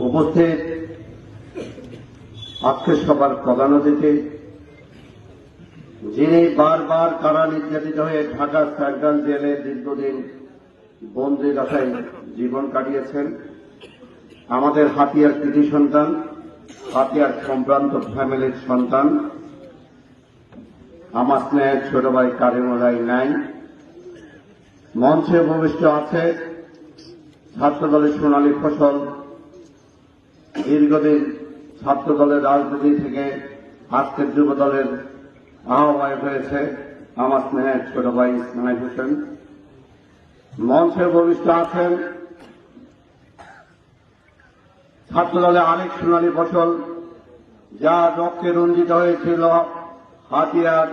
উপস্থিত আজকের সবার প্রধান অতিথি, যিনি বারবার কারা নির্যাতিত হয়ে ঢাকা সেন্ট্রাল জেলে দীর্ঘদিন বন্দি দশায় জীবন কাটিয়েছেন, আমাদের হাতিয়ার কৃতি সন্তান, হাতিয়ার সম্ভ্রান্ত ফ্যামিলির সন্তান, আমার স্নেহের ছোট ভাই কারিমরাই নাই। মঞ্চে উপবিষ্ট আছে ছাত্র দলের সোনালী ফসল দীর্ঘদিন ছাত্র দলের রাজনীতি থেকে আজকের যুব দলের আহ্বায়ক হয়েছে আমার স্নেহের ছোট ভাই ইসমাইল হোসেন। মঞ্চে উপবিষ্ট আছেন ছাত্র দলের আরেক সোনালী ফসল, যা রক্তে রঞ্জিত হয়েছিল হাতিয়ার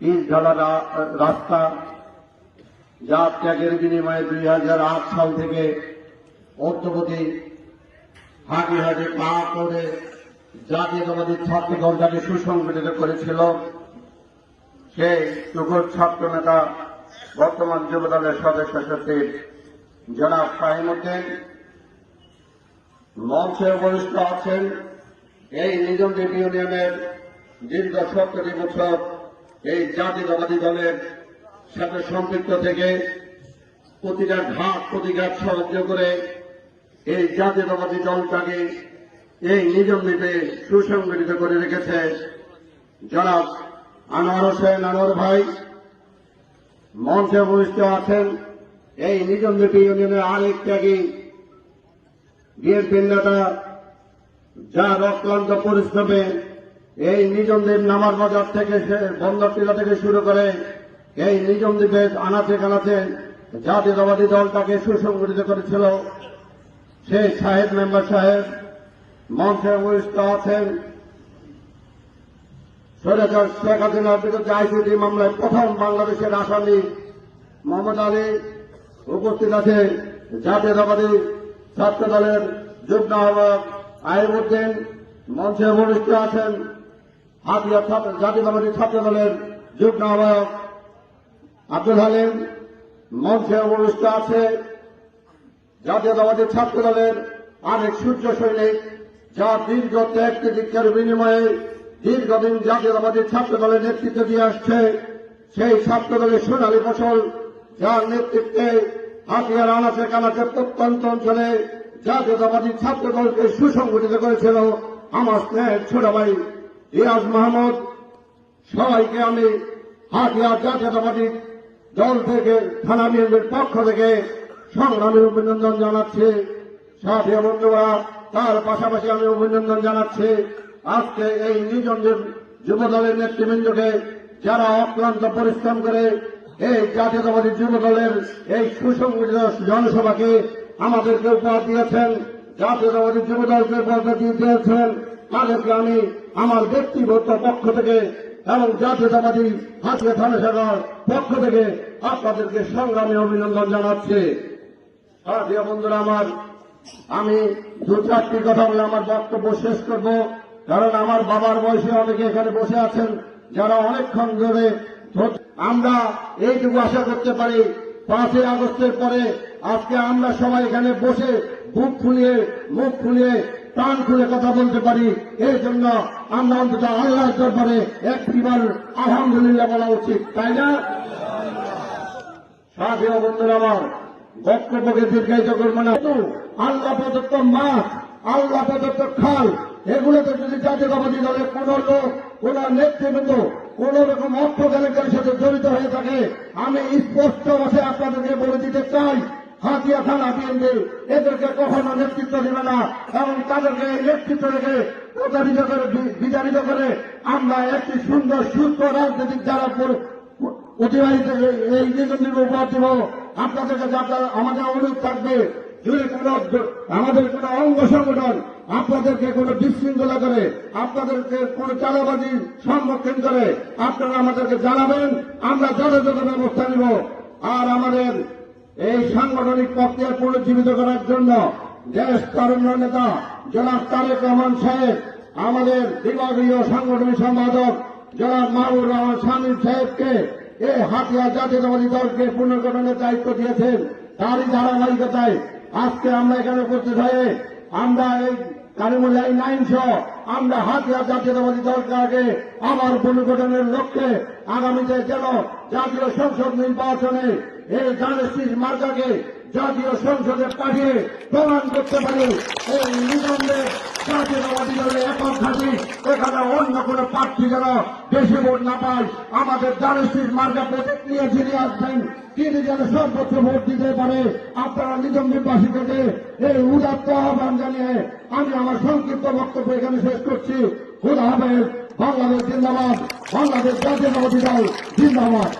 ইট ঢালা রা- রাস্তা, যা ত্যাগের বিনিময়ে দুই হাজার আট সাল থেকে অদ্যবধি হাঁটি হাঁটি, পা করে জাতীয়তাবাদী ছাত্র দলটাকে সুসংগঠিত করেছিল। সেই টুকুর ছাত্র নেতা বর্তমান যুব দলের সদস্য সচিব জনাব ফাহিমুদ্দিন মঞ্চে উপবিষ্ট আছেন এই নিজামদ্বীপ ইউনিয়নের দীর্ঘ সত্তরটি বছর এই জাতীয়তাবাদী দলের সাথে সম্পৃক্ত থেকে প্রতিটা ঘাট প্রতিঘাত সাহায্য করে এই জাতীয়তাবাদী দলটাকে এই নিজাম দ্বীপে সুসংগঠিত করে রেখেছে জনাব আনোয়ার হোসেন আনোয়ার ভাই। মঞ্চে উপবিষ্ট আছেন এই নিজম দ্বীপ ইউনিয়নের আরেক ত্যাগী বিএনপির নেতা যা রক্লান্ত পরিশ্রমে এই নিজমদ্বীপ নামার বাজার থেকে সে বন্দরটিলা থেকে শুরু করে এই নিজমদ্বীপের আনাচে কানাচে জাতীয়তাবাদী দলটাকে সুসংগঠিত করেছিল। সেই সাহেব মেম্বার সাহেব, মঞ্চে উপস্থিত আছেন। সৈরাচার শেখ হাসিনার বিরুদ্ধে আইসিটি মামলায় প্রথম বাংলাদেশের আসামি মোহাম্মদ আলী উপস্থিত আছে জাতীয়তাবাদী ছাত্র দলের যুগ্ম আহ্বায়ক আইবুদ্দিন মঞ্চে উপবিষ্ট আছেন। হাতিয়া জাতীয়তাবাদী ছাত্র দলের যুগ্ম আহ্বায়ক আব্দুল হালিম মঞ্চে উপবিষ্ট আছে। জাতীয়তাবাদী ছাত্র দলের আরেক সূর্য সৈনিক, যা দীর্ঘ ত্যাগ দীক্ষার বিনিময়ে দীর্ঘদিন জাতীয়তাবাদী ছাত্র দলের নেতৃত্ব দিয়ে আসছে, সেই ছাত্র দলের সোনালী ফসল, যার নেতৃত্বে হাতিয়ার আনাচে কানাচে প্রত্যন্ত অঞ্চলে জাতীয়তাবাদী ছাত্র দলকে সুসংগঠিত করেছিল আমার স্নেহের ছোট ভাই রিয়াজ মাহমুদ। সবাইকে আমি হাতিয়ার জাতীয়তাবাদী দল থেকে, থানা নিয়মের পক্ষ থেকে সংগ্রামী অভিনন্দন জানাচ্ছি। সাথী বন্ধুরা তার পাশাপাশি আমি অভিনন্দন জানাচ্ছি। আজকে এই নিজের যুব দলের নেতৃবৃন্দকে যারা অক্লান্ত পরিশ্রম করে এই জাতীয়তাবাদী যুব দলের এই সুসংগঠিত জনসভাকে আমাদেরকে উপহার দিয়েছেন, জাতীয়তাবাদী যুব দলকে উপহার দিয়েছেন, তাদেরকে আমি আমার ব্যক্তিগত পক্ষ থেকে এবং জাতীয়তাবাদী হাতিয়া থানা শাখার পক্ষ থেকে আপনাদেরকে সংগ্রামে অভিনন্দন জানাচ্ছি। সাথীয় বন্ধুরা আমার, আমি দু চারটি কথা বলে আমার বক্তব্য শেষ করব। কারণ আমার বাবার বয়সে অনেকে এখানে বসে আছেন, যারা অনেকক্ষণ ধরে আমরা এইটুকু আশা করতে পারি, পাঁচই আগস্টের পরে আজকে আমরা সবাই এখানে বসে বুক ফুলিয়ে, মুখ ফুলিয়ে প্রাণ খুলে কথা বলতে পারি। এই জন্য আমরা অন্তত আল্লাহর দরবারে একটিবার আলহামদুলিল্লাহ বলা উচিত, তাই না? সাথী ও বন্ধুরা আমার বক্তব্যকে দীর্ঘায়িত করব না। আল্লাহ প্রদত্ত মাছ, আল্লাহ প্রদত্ত খাল, এগুলোতে যদি জাতীয়তাবাদী দলের কোন লোক, কোন নেতৃবৃন্দ, কোন রকম অর্থ কেলেঙ্কারির সাথে জড়িত হয়ে থাকে, আমি স্পষ্ট ভাষায় আপনাদেরকে বলে দিতে চাই, হাতিয়া থানা বিএনপি এদেরকে কখনো নেতৃত্ব দেবে না এবং তাদেরকে নেতৃত্ব রেখে প্রতারিত করে, বি- বিতাড়িত করে আমরা একটি সুন্দর সুস্থ রাজনৈতিক দ্বারা অতিবাহিত এই- এই নির্বাচনের উপহার দেব। আপনাদের কাছে আপনার, আমাদের অনুরোধ থাকবে যদি আমাদের কোনো অঙ্গ সংগঠন আপনাদেরকে কোনো বিশৃঙ্খলা করে, আপনাদেরকে কোনো চালাবাজি সম্মুখীন করে, আপনারা আমাদেরকে জানাবেন, আমরা যথাযথ ব্যবস্থা নিব। আর আমাদের এই সাংগঠনিক প্রক্রিয়া পুনর্জীবিত করার জন্য দেশ তরুণ নেতা, জনাব তারেক রহমান সাহেব, আমাদের বিভাগীয় সাংগঠনিক সম্পাদক, জনাব মাহবুব রহমান স্বামী সাহেবকে এই হাতিয়া জাতীয়তাবাদী দলকে পুনর্গঠনের দায়িত্ব দিয়েছেন। তারই ধারাবাহিকতায় আজকে আমরা এখানে উপস্থিত হয়ে আমরা এই কারিমুল্লাহ নাইন সহ আমরা হাতিয়ার জাতীয়তাবাদী দলকে আবার পুনর্গঠনের লক্ষ্যে আগামীতে যেন জাতীয় সংসদ নির্বাচনে এই জানেশিস মার্কাকে জাতীয় সংসদে পাঠিয়ে প্রমাণ করতে পারে। এই নিবন্ধে জাতীয়তাবাদী দলের একক ঘাঁটি এখানে অন্য কোনো প্রার্থী যেন বেশি ভোট না পায়। আমাদের জানেশিস মার্কা প্রতীক নিয়ে যিনি আসবেন, তিনি যেন সর্বোচ্চ ভোট দিতে পারে। আপনারা নিজামবাসীকে এই উদাত্ত আহ্বান জানিয়ে আমি আমার সংক্ষিপ্ত বক্তব্য এখানে শেষ করছি। খুদা হাফেজ, বাংলাদেশ জিন্দাবাদ, বাংলাদেশ জাতীয়তাবাদী দল জিন্দাবাদ।